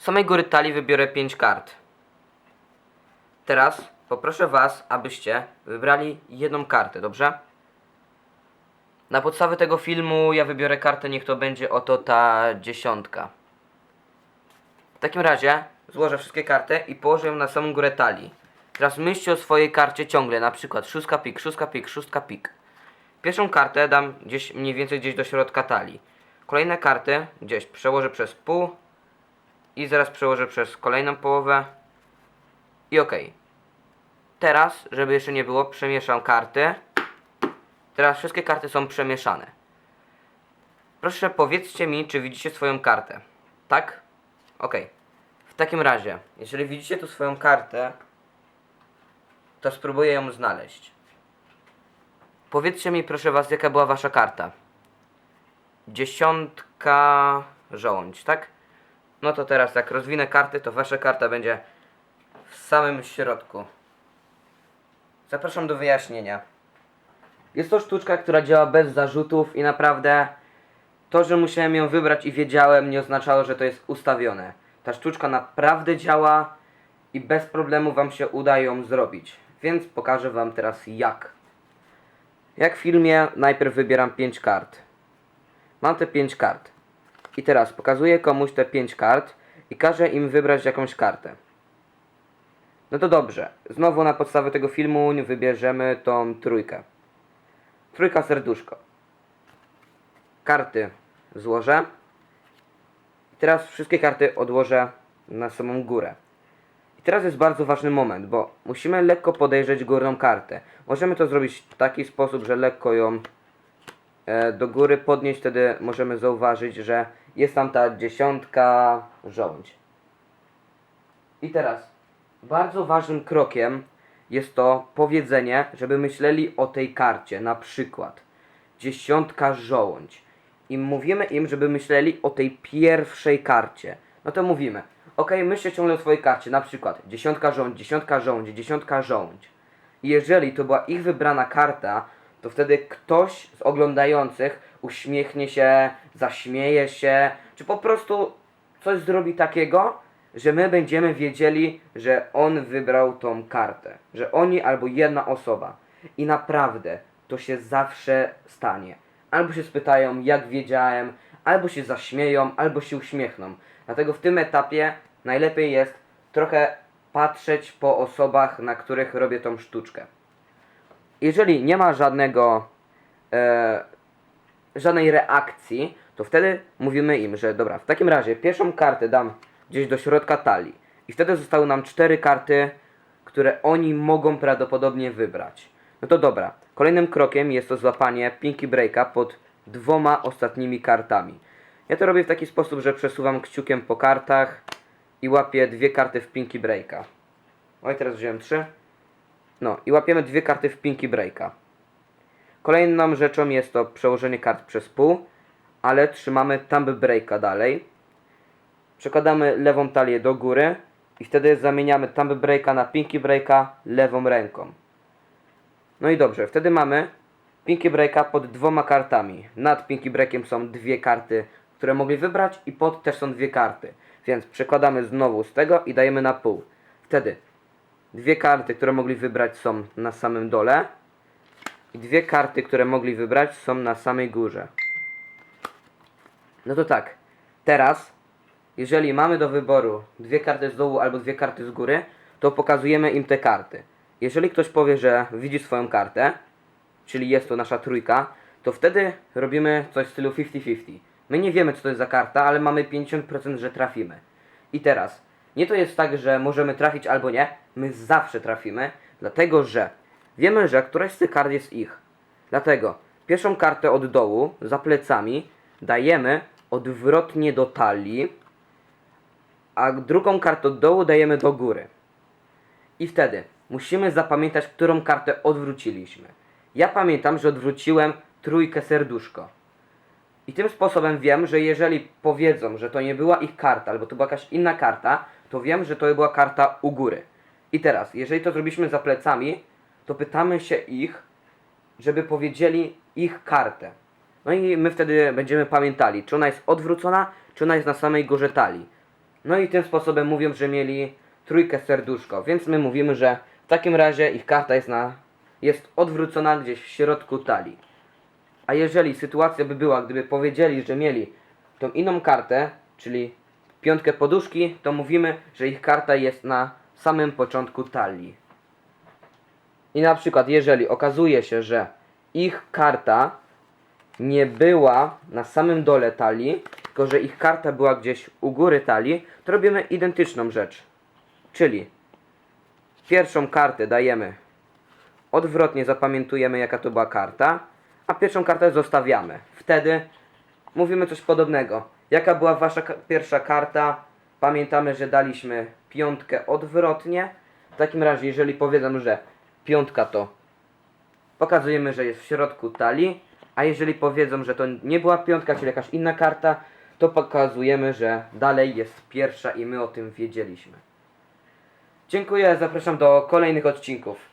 Samej góry talii wybiorę 5 kart. Teraz poproszę Was, abyście wybrali jedną kartę, dobrze? Na podstawie tego filmu ja wybiorę kartę, niech to będzie oto ta dziesiątka. W takim razie złożę wszystkie karty i położę ją na samą górę talii. Teraz myślcie o swojej karcie ciągle, na przykład szóstka pik, szóstka pik, szóstka pik. Pierwszą kartę dam gdzieś mniej więcej gdzieś do środka talii. Kolejne karty gdzieś przełożę przez pół i zaraz przełożę przez kolejną połowę i ok. Teraz, żeby jeszcze nie było, przemieszam karty. Teraz wszystkie karty są przemieszane. Proszę powiedzcie mi, czy widzicie swoją kartę. Tak? Ok. W takim razie, jeżeli widzicie tu swoją kartę, to spróbuję ją znaleźć. Powiedzcie mi, proszę was, jaka była wasza karta. Dziesiątka żołądź, tak? No to teraz, jak rozwinę karty, to wasza karta będzie w samym środku. Zapraszam do wyjaśnienia. Jest to sztuczka, która działa bez zarzutów i naprawdę to, że musiałem ją wybrać i wiedziałem, nie oznaczało, że to jest ustawione. Ta sztuczka naprawdę działa i bez problemu Wam się uda ją zrobić. Więc pokażę Wam teraz jak. Jak w filmie, najpierw wybieram 5 kart. Mam te 5 kart. I teraz pokazuję komuś te 5 kart i każę im wybrać jakąś kartę. No to dobrze. Znowu na podstawie tego filmu wybierzemy tą trójkę. Trójka serduszko. Karty złożę. I teraz wszystkie karty odłożę na samą górę. I teraz jest bardzo ważny moment, bo musimy lekko podejrzeć górną kartę. Możemy to zrobić w taki sposób, że lekko ją do góry podnieść, wtedy możemy zauważyć, że jest tam ta dziesiątka żołądź. I teraz bardzo ważnym krokiem jest to powiedzenie, żeby myśleli o tej karcie, na przykład dziesiątka żołądź. I mówimy im, żeby myśleli o tej pierwszej karcie. No to mówimy, ok, myślcie ciągle o swojej karcie, na przykład dziesiątka żołądź, dziesiątka żołądź, dziesiątka żołądź. I jeżeli to była ich wybrana karta, to wtedy ktoś z oglądających uśmiechnie się, zaśmieje się, czy po prostu coś zrobi takiego, że my będziemy wiedzieli, że on wybrał tą kartę. Że oni albo jedna osoba. I naprawdę to się zawsze stanie. Albo się spytają, jak wiedziałem, albo się zaśmieją, albo się uśmiechną. Dlatego w tym etapie najlepiej jest trochę patrzeć po osobach, na których robię tą sztuczkę. Jeżeli nie ma żadnego e, żadnej reakcji, to wtedy mówimy im, że dobra, w takim razie pierwszą kartę dam gdzieś do środka talii. I wtedy zostały nam cztery karty, które oni mogą prawdopodobnie wybrać. No to dobra. Kolejnym krokiem jest to złapanie Pinky Breaka pod dwoma ostatnimi kartami. Ja to robię w taki sposób, że przesuwam kciukiem po kartach i łapię dwie karty w Pinky Breaka. Oj, teraz wziąłem trzy. No i łapiemy dwie karty w Pinky Breaka. Kolejną rzeczą jest to przełożenie kart przez pół, ale trzymamy Thumb Breaka dalej. Przekładamy lewą talię do góry i wtedy zamieniamy Thumb Breaka na Pinky Breaka lewą ręką. No i dobrze, wtedy mamy Pinky Breaka pod dwoma kartami. Nad Pinky Breakiem są dwie karty, które mogli wybrać i pod też są dwie karty. Więc przekładamy znowu z tego i dajemy na pół. Wtedy dwie karty, które mogli wybrać są na samym dole i dwie karty, które mogli wybrać są na samej górze. No to tak, teraz jeżeli mamy do wyboru dwie karty z dołu albo dwie karty z góry, to pokazujemy im te karty. Jeżeli ktoś powie, że widzi swoją kartę, czyli jest to nasza trójka, to wtedy robimy coś w stylu 50-50. My nie wiemy, co to jest za karta, ale mamy 50%, że trafimy. I teraz, nie to jest tak, że możemy trafić albo nie, my zawsze trafimy, dlatego że wiemy, że któraś z tych kart jest ich. Dlatego pierwszą kartę od dołu, za plecami, dajemy odwrotnie do talii, a drugą kartę od dołu dajemy do góry. I wtedy musimy zapamiętać, którą kartę odwróciliśmy. Ja pamiętam, że odwróciłem trójkę serduszko. I tym sposobem wiem, że jeżeli powiedzą, że to nie była ich karta, albo to była jakaś inna karta, to wiem, że to była karta u góry. I teraz, jeżeli to zrobiliśmy za plecami, to pytamy się ich, żeby powiedzieli ich kartę. No i my wtedy będziemy pamiętali, czy ona jest odwrócona, czy ona jest na samej górze talii. No i tym sposobem mówią, że mieli trójkę serduszko, więc my mówimy, że w takim razie ich karta jest na jest odwrócona gdzieś w środku talii. A jeżeli sytuacja by była, gdyby powiedzieli, że mieli tą inną kartę, czyli piątkę poduszki, to mówimy, że ich karta jest na samym początku talii. I na przykład, jeżeli okazuje się, że ich karta nie była na samym dole talii, tylko że ich karta była gdzieś u góry talii, to robimy identyczną rzecz. Czyli pierwszą kartę dajemy odwrotnie, zapamiętujemy jaka to była karta, a pierwszą kartę zostawiamy. Wtedy mówimy coś podobnego. Jaka była wasza pierwsza karta? Pamiętamy, że daliśmy piątkę odwrotnie. W takim razie, jeżeli powiedzą, że piątka to pokazujemy, że jest w środku talii, a jeżeli powiedzą, że to nie była piątka, czyli jakaś inna karta, to pokazujemy, że dalej jest pierwsza i my o tym wiedzieliśmy. Dziękuję, zapraszam do kolejnych odcinków.